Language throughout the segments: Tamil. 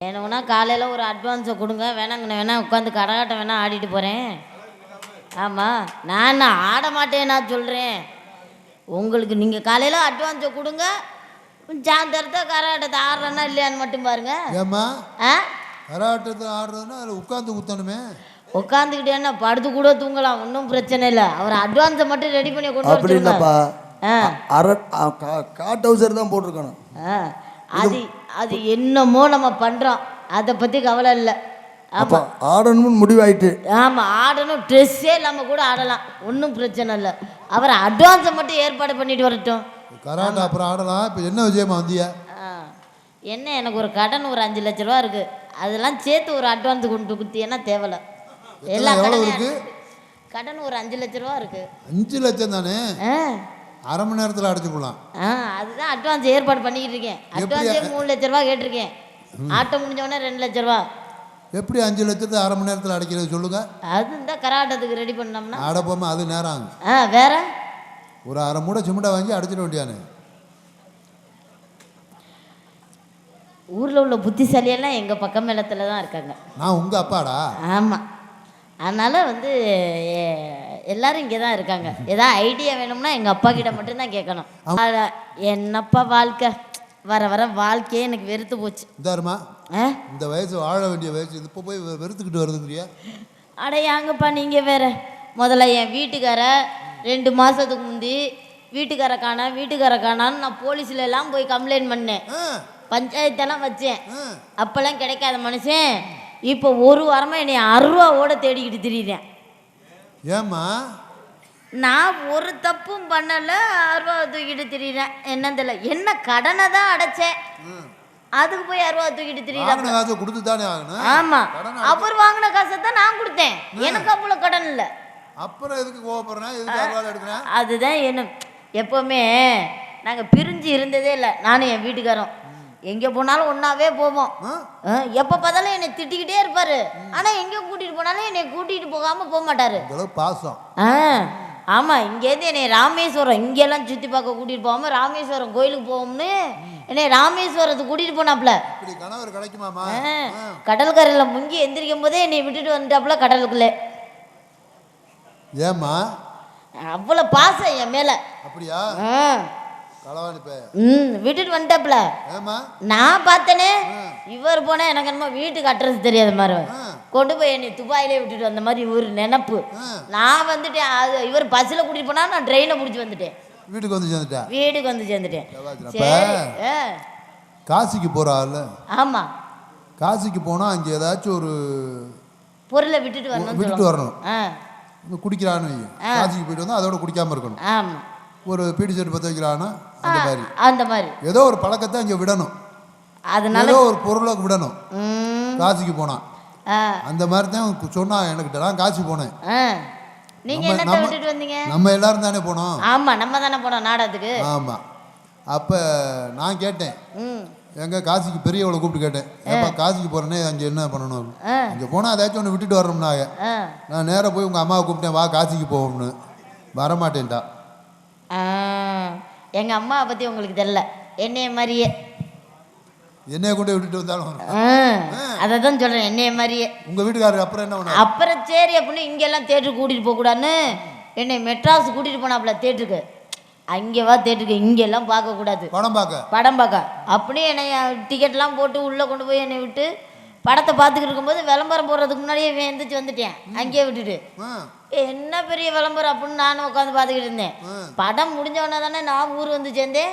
வேணும்னா காலையில் ஒரு அட்வான்ஸை கொடுங்க. வேணாங்கண்ணே வேணா உட்காந்து கரகாட்டம் வேணா ஆடிட்டு போகிறேன் ஆமாம் நான் ஆட மாட்டேன் நான் சொல்கிறேன் உங்களுக்கு நீங்கள் காலையில் அட்வான்ஸை கொடுங்க. சாயந்தரத்தை கரகாட்டத்தை ஆடுறேன்னா இல்லையான்னு மட்டும் பாருங்க. ஏம்மா? ஆ? கராட்டத்தை ஆடுறதுன்னா அதில் உட்காந்து குத்தணுமே உட்காந்துக்கிட்டே என்ன படுத்து கூட தூங்கலாம் ஒன்றும் பிரச்சனை இல்லை. அவர் அட்வான்ஸை மட்டும் ரெடி பண்ணி கொண்டு அப்படி. இல்லைப்பா ஆ. அரை காட் டவுசர் தான் போட்டிருக்கணும். ஆ. அது அது என்னமோ நம்ம பண்ணுறோம் அதை பற்றி கவலை இல்லை. அப்போ ஆடணும்னு முடிவாயிட்டு. ஆமாம் ஆடணும். ட்ரெஸ்ஸே இல்லாமல் கூட ஆடலாம். ஒன்றும் பிரச்சனை இல்லை. அவர் அட்வான்ஸை மட்டும் ஏற்பாடு பண்ணிட்டு வரட்டும். கராட்டை அப்புறம் ஆடலாம். இப்போ என்ன விஷயமா வந்தியா ஆ. என்ன எனக்கு ஒரு கடன் ஒரு அஞ்சு லட்ச ரூபா இருக்குது அதெல்லாம் சேர்த்து ஒரு அட்வான்ஸ் கொண்டு குத்தியன்னா தேவையில்ல எல்லா எவ்வளவு கடனும் இருக்கு? கடன் ஒரு அஞ்சு லட்ச ரூபா இருக்குது அஞ்சு லட்சம் தானே? ஆ. அரை மணி நேரத்தில் அடைச்சிக்கலாம் ஆ அதுதான் அட்வான்ஸ் ஏற்பாடு பண்ணிக்கிட்டு இருக்கேன். அட்வான்ஸே மூணு லட்ச ரூபா கேட்டிருக்கேன். ஆட்டம் முடிஞ்ச உடனே ரெண்டு லட்ச ரூபா. எப்படி அஞ்சு லட்சத்தை அரை மணி நேரத்தில் அடைக்கிறது சொல்லுங்க. அது இந்த கராட்டத்துக்கு ரெடி பண்ணோம்னா. அடைப்போமா அது நேரம் ஆகும் ஆ வேற? ஒரு அரை மூடை சிமெண்டை வாங்கி அடைச்சிட வேண்டியானே ஊரில் உள்ள புத்திசாலியெல்லாம் எங்கள் பக்கம் மேலத்தில் தான் இருக்காங்க. நான் உங்கள் அப்பாடா? ஆமாம் அதனால் வந்து எல்லாரும் இங்கே தான் இருக்காங்க. ஏதாவது ஐடியா வேணும்னா எங்கள் அப்பா கிட்ட மட்டும்தான் கேட்கணும். அட, என்னப்பா வாழ்க்கை? வர வர வாழ்க்கையே எனக்கு வெறுத்து போச்சு. இந்தாருமா. ஆ? இந்த வயசு வாழ வேண்டிய வயசு இது இப்போ போய் வெ- வெறுத்துக்கிட்டு வருதுங்கிறியா? அட ஏங்கப்பா நீங்கள் வேற? முதல்ல என் வீட்டுக்கார ரெண்டு மாதத்துக்கு முந்தி வீட்டுக்கார காணா வீட்டுக்கார காணான்னு நான் போலீஸ்ல எல்லாம் போய் கம்ப்ளைண்ட் பண்ணேன். ஆ. பஞ்சாயத்தெல்லாம் வச்சேன். ஆ. அப்போல்லாம் கிடைக்காத மனுஷன் இப்போ ஒரு வாரமாக என்னை அருவாவோட தேடிக்கிட்டு திரியிறேன். ஏம்மா? நான் ஒரு தப்பும் பண்ணல அருவா தூக்கிட்டு திரியிறேன் என்னன்னு தெரியல. என்ன கடனை தான் அடைச்சேன். அதுக்கு போய் அருவா தூக்கிட்டு திரியிறேன் வாங்கின காசை கொடுத்து தானே ஆகணும்? ஆமா. அவர் வாங்கின காசை தான் நான் கொடுத்தேன். எனக்கு அவ்வளோ கடன் இல்லை. அப்புறம் எதுக்கு கோவப்படுறேன்? எதுக்கு அருவாள் எடுக்கிறேன்? அதுதான் என்ன எப்போவுமே நாங்கள் பிரிஞ்சு இருந்ததே இல்லை. நானும் என் வீட்டுக்காரோம் எங்கே போனாலும் ஒன்றாவே போவோம். எப்போ பார்த்தாலும் என்னை திட்டிக்கிட்டே இருப்பாரு. ஆனால் எங்கே கூட்டிகிட்டு போனாலும் என்னை கூட்டிகிட்டு போகாமல் போக மாட்டாரு பாசம். ஆ ஆமாம் இங்கேருந்து என்னை ராமேஸ்வரம் இங்கெல்லாம் சுற்றி பார்க்க கூட்டிகிட்டு போகாமல் ராமேஸ்வரம் கோயிலுக்கு போவோம்னு என்னை ராமேஸ்வரத்துக்கு கூட்டிகிட்டு ஆ, கடற்கரையில் முங்கி எந்திரிக்கும் போதே என்னை விட்டுட்டு வந்துட்டாப்புல கடலுக்குள்ளே. ஏம்மா? அவ்வளோ பாசம் என் மேலே. அப்படியா? ஆ. ம் விட்டுட்டு வந்துட்டாப்புல. ஏம்மா? நான் பார்த்தனே இவர் போனால் எனக்கு என்னமோ வீட்டுக்கு அட்ரஸ் தெரியாத மாதிரி. கொண்டு போய் என்னை துபாயிலே விட்டுட்டு வந்த மாதிரி ஒரு நினப்பு. நான் வந்துட்டேன் அது இவர் பஸ்ஸில் கூட்டிகிட்டு போனால் நான் ட்ரெயினை பிடிச்சி வந்துட்டேன். வீட்டுக்கு வந்து சேர்ந்துட்டா? வீட்டுக்கு வந்து சேர்ந்துட்டேன். சரி காசிக்கு போகிறாள் ஆமாம் காசிக்கு போனால் அங்கே ஏதாச்சும் ஒரு பொருளை விட்டுட்டு வரணும்னு விட்டுட்டு வரணும். குடிக்கிறான்னு. காசிக்கு போயிட்டு வந்தால் அதோட குடிக்காமல் இருக்கணும். ஆமாம் ஒரு பீடி செட்டு பற்ற வைக்கிறான்னா அந்த மாதிரி. அந்த மாதிரி. ஏதோ ஒரு பழக்கத்தை அங்கே விடணும். அதனால ஏதோ ஒரு பொருளை விடணும். காசிக்கு போனான் அந்த மாதிரி தான் சொன்னா எனக்கிட்ட நான் காசி போனேன். என்னத்தை நம்ம- விட்டுட்டு வந்தீங்க? நம்ம எல்லாரும் தானே போனோம். ஆமாம் நம்ம தானே போனோம் நாடகத்துக்கு. ஆமாம் அப்போ நான் கேட்டேன். எங்க காசிக்கு பெரியவளை கூப்பிட்டு கேட்டேன். ஏப்பா காசிக்கு போகிறேனே அங்கே என்ன பண்ணணும்? அங்கே போனால் ஏதாச்சும் ஒன்று விட்டுட்டு வரணும்னாங்க. நான் நேராக போய் உங்கள் அம்மாவை கூப்பிட்டேன் வா காசிக்கு போவோம்னு. வரமாட்டேன்டா. எங்கள் அம்மாவை பற்றி உங்களுக்கு தெரில என்னைய மாதிரியே. என்னைய கொண்டு விட்டுட்டு வந்தாலும் அதை தான் சொல்கிறேன் என்னைய மாதிரியே. உங்கள் வீட்டுக்காரர் அப்புறம் என்ன அப்புறம் சரி அப்படின்னு இங்கெல்லாம் தேட்டருக்கு கூட்டிகிட்டு போகக்கூடாதுன்னு என்னை மெட்ராஸ் கூட்டிகிட்டு போனாப்புல தேட்டருக்கு அங்கே வா தேட்டருக்கு இங்கெல்லாம் பார்க்கக்கூடாது படம் பார்க்க? படம் பார்க்க. அப்படியே என்னை டிக்கெட்லாம் போட்டு உள்ளே கொண்டு போய் என்னை விட்டு படத்தை பார்த்துக்கிட்டு இருக்கும்போது விளம்பரம் போடுறதுக்கு முன்னாடியே எந்திரிச்சு வந்துட்டேன். அங்கேயே விட்டுட்டு. என்ன பெரிய விளம்பரம் அப்படின்னு நானும் உட்காந்து பார்த்துக்கிட்டு இருந்தேன். படம் முடிஞ்ச உடனே தானே நான் ஊர் வந்து சேர்ந்தேன்.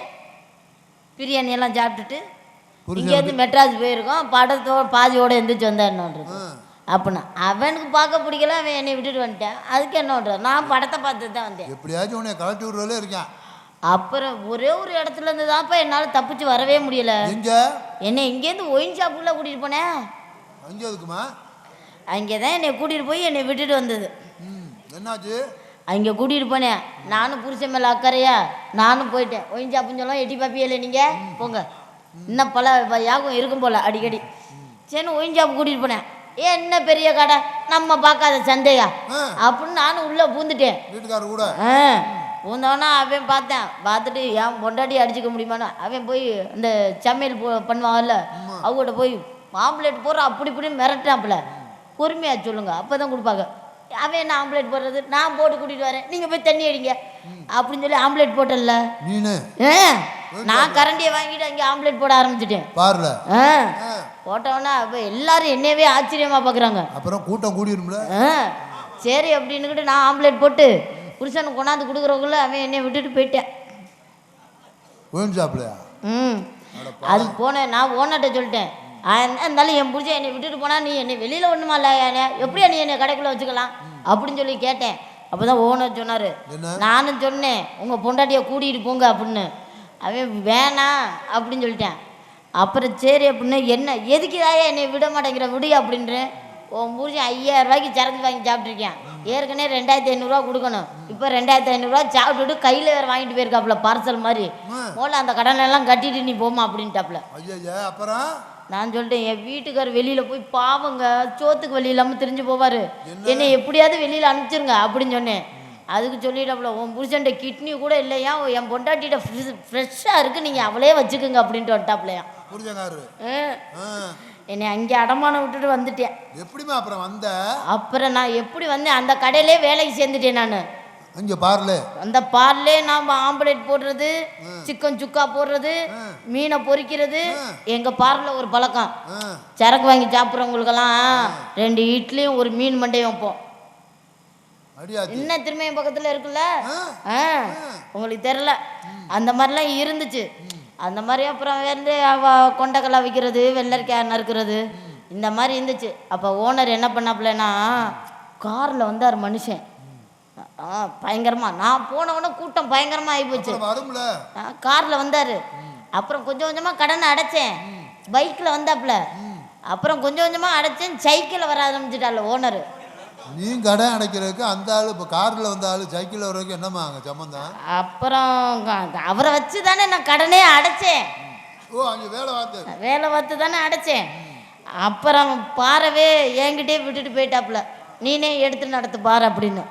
பிரியாணி எல்லாம் சாப்பிட்டுட்டு இங்கேருந்து மெட்ராஸ் போயிருக்கோம். படத்தோட பாதியோட எந்திரிச்சு வந்தேன் ஆ. அப்படின்னா அவனுக்கு பார்க்க பிடிக்கல அவன் என்னை விட்டுட்டு வந்துட்டான். அதுக்கு என்ன பண்ணுறது நான் படத்தை பார்த்துட்டு தான் வந்தேன். எப்படியாச்சும் உன்னை கலட்டி விடுறதுல இருக்கேன். அப்புறம் ஒரே ஒரு இடத்துல இருந்து தான்ப்பா என்னால் தப்பிச்சு வரவே முடியல. என்னை இங்கேருந்து ஒயின் ஷாப்புக்குள்ளே கூட்டிகிட்டு போனேன் அங்கே எதுக்குமா அங்கே தான் என்னை கூட்டிகிட்டு போய் என்னை விட்டுட்டு வந்தது. ம் என்னாச்சு? அங்கே கூட்டிகிட்டு போனேன். நானும் புருஷன் மேலே அக்கறையா நானும் போயிட்டேன். ஷாப்புன்னு சொல்ல எட்டி பாப்பியல நீங்கள் போங்க. இன்னும் பல யாகம் இருக்கும் போல் அடிக்கடி. சரி ஷாப் கூட்டிகிட்டு போனேன். ஏ என்ன பெரிய கடை? நம்ம பார்க்காத சந்தையா அப்படின்னு நானும் உள்ளே பூந்துட்டேன். வீட்டுக்காரர் கூட? ஆ. பூந்தவனா அவன் பார்த்தேன். பார்த்துட்டு என் பொண்டாட்டி அடிச்சுக்க முடியுமான்னு. அவன் போய் அந்த சமையல் பண்ணுவாங்கல்ல அவங்ககிட்ட போய் ஆம்லேட் போடுற அப்படி இப்படின்னு மிரட்டாப்புல பொறுமையாக சொல்லுங்க அப்போ தான் கொடுப்பாங்க. அவன் என்ன ஆம்லேட் போடுறது? நான் போட்டு கூட்டிகிட்டு வரேன். நீங்கள் போய் தண்ணி அடிங்க. அப்படின்னு சொல்லி ஆம்லேட் போட்டல நீனு? கரண்டியை வாங்கிட்டு அங்கே ஆம்லேட் போட ஆரம்பிச்சிட்டேன். பாருல. ஆ போட்டோன்னா அப்போ எல்லாரும் என்னையவே ஆச்சரியமாக பார்க்குறாங்க அப்புறம் கூட்டம் கூடிரும்ல? ஆ சரி அப்படின்னுக்கிட்டு நான் ஆம்லேட் போட்டு புருஷனுக்கு கொண்டாந்து கொடுக்குறவங்கள அவன் என்னை விட்டுட்டு போயிட்டேன். ம். அது போனேன் நான் ஓனர்கிட்ட சொல்லிட்டேன். இருந்தாலும் என் புருஷன் என்னை விட்டுட்டு போனா நீ என்னை வெளியில் ஒன்றுமா இல்லை என்னை? எப்படியா நீ என்னை கடைக்குள்ளே வச்சுக்கலாம்? அப்படின்னு சொல்லி கேட்டேன். அப்போ தான் ஓனர் சொன்னார் என்ன? நானும் சொன்னேன் உங்கள் பொண்டாட்டியை கூட்டிகிட்டு போங்க அப்படின்னு. அவன் வேணாம் அப்படின்னு சொல்லிட்டேன். அப்புறம் சரி அப்படின்னு என்ன எதுக்கு தாயா என்னை விட மாட்டேங்கிற? விடு அப்படின்றேன். உன் புருஷன் ஐயாயிரம் ரூபாய்க்கு சரக்கு வாங்கி சாப்பிட்ருக்கேன் ஏற்கனவே ரெண்டாயிரத்தி ஐநூறுரூவா கொடுக்கணும். இப்போ ரெண்டாயிரத்தி ஐநூறுரூவா சாப்பிட்டுட்டு கையில் வேறு வாங்கிட்டு போயிருக்காப்புல பார்சல் மாதிரி. போல அந்த கடனை எல்லாம் கட்டிட்டு நீ போமா அப்படின்ட்டாப்புல. அப்புறம்? நான் சொல்லிட்டேன் என் வீட்டுக்கார் வெளியில் போய் பாவங்க சோத்துக்கு வழி இல்லாமல் தெரிஞ்சு போவார். என்னை? எப்படியாவது வெளியில் அனுப்பிச்சிருங்க அப்படின்னு சொன்னேன். அதுக்கு சொல்லிட்டாப்புல உன் புருஷன்ட்ட கிட்னி கூட இல்லையா? என் பொண்டாட்டிகிட்ட ஃப்ரெஷ்ஷாக இருக்குது நீங்கள் அவளே வச்சுக்கோங்க அப்படின்ட்டு ஆ. என்னை அங்கே அடமானம் விட்டுட்டு வந்துட்டேன். எப்படிம்மா அப்புறம் வந்த? அப்புறம் நான் எப்படி வந்தேன் அந்த கடையிலே வேலைக்கு சேர்ந்துட்டேன் நான். இங்க பாருல. அந்த பார்லே நாம் ஆம்பலேட் போடுறது சிக்கன் சுக்கா போடுறது மீனை பொரிக்கிறது எங்கள் பார்ல ஒரு பழக்கம். சரக்கு வாங்கி சாப்பிட்றவங்களுக்கெல்லாம் ரெண்டு இட்லியும் ஒரு மீன் மண்டையும் வைப்போம். இன்னும் திரும்ப என் பக்கத்தில் இருக்குல்ல? உங்களுக்கு தெரில அந்த மாதிரிலாம் இருந்துச்சு. அந்த மாதிரி அப்புறம் வந்து அவ கொண்டக்கடலை விற்கிறது வெள்ளரிக்காய் நறுக்கிறது இந்த மாதிரி இருந்துச்சு. அப்போ ஓனர் என்ன பண்ணாப்புலன்னா காரில் வந்தார் மனுஷன். பயங்கரமாக நான் போனவொடனே கூட்டம் பயங்கரமாக ஆகிப்போச்சு காரில் வந்தார். அப்புறம் கொஞ்சம் கொஞ்சமாக கடனை அடைச்சேன். பைக்கில் வந்தாப்புல. அப்புறம் கொஞ்சம் கொஞ்சமாக அடைச்சேன். சைக்கிளில் வர ஆரம்பிச்சிட்டாள் ஓனர். நீ கடன் அடைக்கிறதுக்கு அந்த ஆளு இப்போ காரில் வந்த ஆளு சைக்கிளில் வர்றதுக்கு என்னம்மா அங்கே சம்மந்தம் அப்புறம் அவரை வச்சு தானே நான் கடனே அடைச்சேன். ஓ அங்கே வேலை பார்த்து. வேலை பார்த்து தானே அடைச்சேன். அப்புறம் பாரவே என்கிட்டே விட்டுட்டு போயிட்டாப்புல. நீனே எடுத்து நடத்து பாரு அப்படின்னு.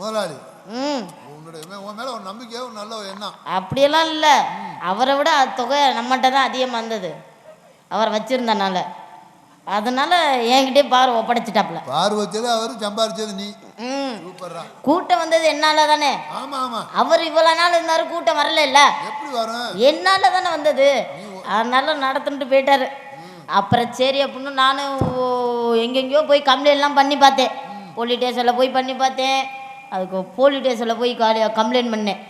முதலாளி. அப்படியெல்லாம் இல்லை. அவரை விட தொகை நம்மகிட்ட தான் அதிகமாக இருந்தது. அவரை வச்சுருந்தனால. அதனால என்கிட்டே பாரு ஒப்படைச்சிட்டாப்புல பார் வச்சது அவர் சம்பாரிச்சது நீ. கூட்டம் வந்தது என்னால தானே? ஆமாம் ஆமாம் அவர் இவ்வளோ நாள் இருந்தாரு கூட்டம் வரல இல்ல? எப்படி வரும்? என்னால தானே வந்தது. அதனால நடத்துட்டு போயிட்டாரு. அப்புறம் சரி அப்படின்னு நானும் எங்கெங்கேயோ போய் கம்ப்ளைண்ட்லாம் பண்ணி பார்த்தேன். போலீஸ் ஸ்டேஷனில் போய் பண்ணி பார்த்தேன். அதுக்கு போலீஸ் ஸ்டேஷனில் போய் காலி கம்ப்ளைண்ட் பண்ணேன்.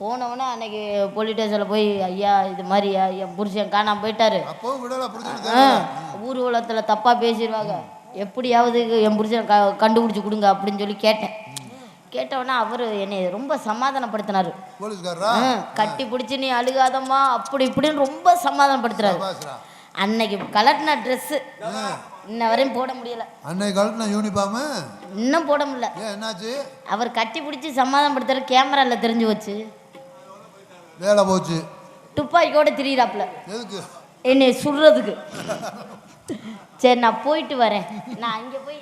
போனவொடனே அன்னைக்கு போலீஸ் ஸ்டேஷனில் போய் ஐயா இது மாதிரி என் புருஷன் காணாம போயிட்டாரு. ஊர்வலத்தில் தப்பாக பேசிடுவாங்க எப்படியாவது என் புருஷன் க கண்டுபிடிச்சி கொடுங்க அப்படின்னு சொல்லி கேட்டேன். கேட்டவொடனே அவர் என்னை ரொம்ப சமாதானப்படுத்தினார். கட்டி பிடிச்சி நீ அழுகாதம்மா அப்படி இப்படின்னு ரொம்ப சமாதானப்படுத்துறாரு. அன்னைக்கு கலட்டின ட்ரெஸ்ஸு இன்ன வரையும் போட முடியல. அன்னைக்கு கழட்டின யூனிஃபார்மு? இன்னும் போட முடியல. ஏன் என்னாச்சு? அவர் கட்டி பிடிச்சி சமாதானப்படுத்துற கேமராவில் தெரிஞ்சு வச்சு வேலை போச்சு. துப்பாக்கியோட திரியிறாப்புல. எதுக்கு? என்னை சுடுறதுக்கு. சரி நான் போயிட்டு வரேன். நான் அங்கே போய்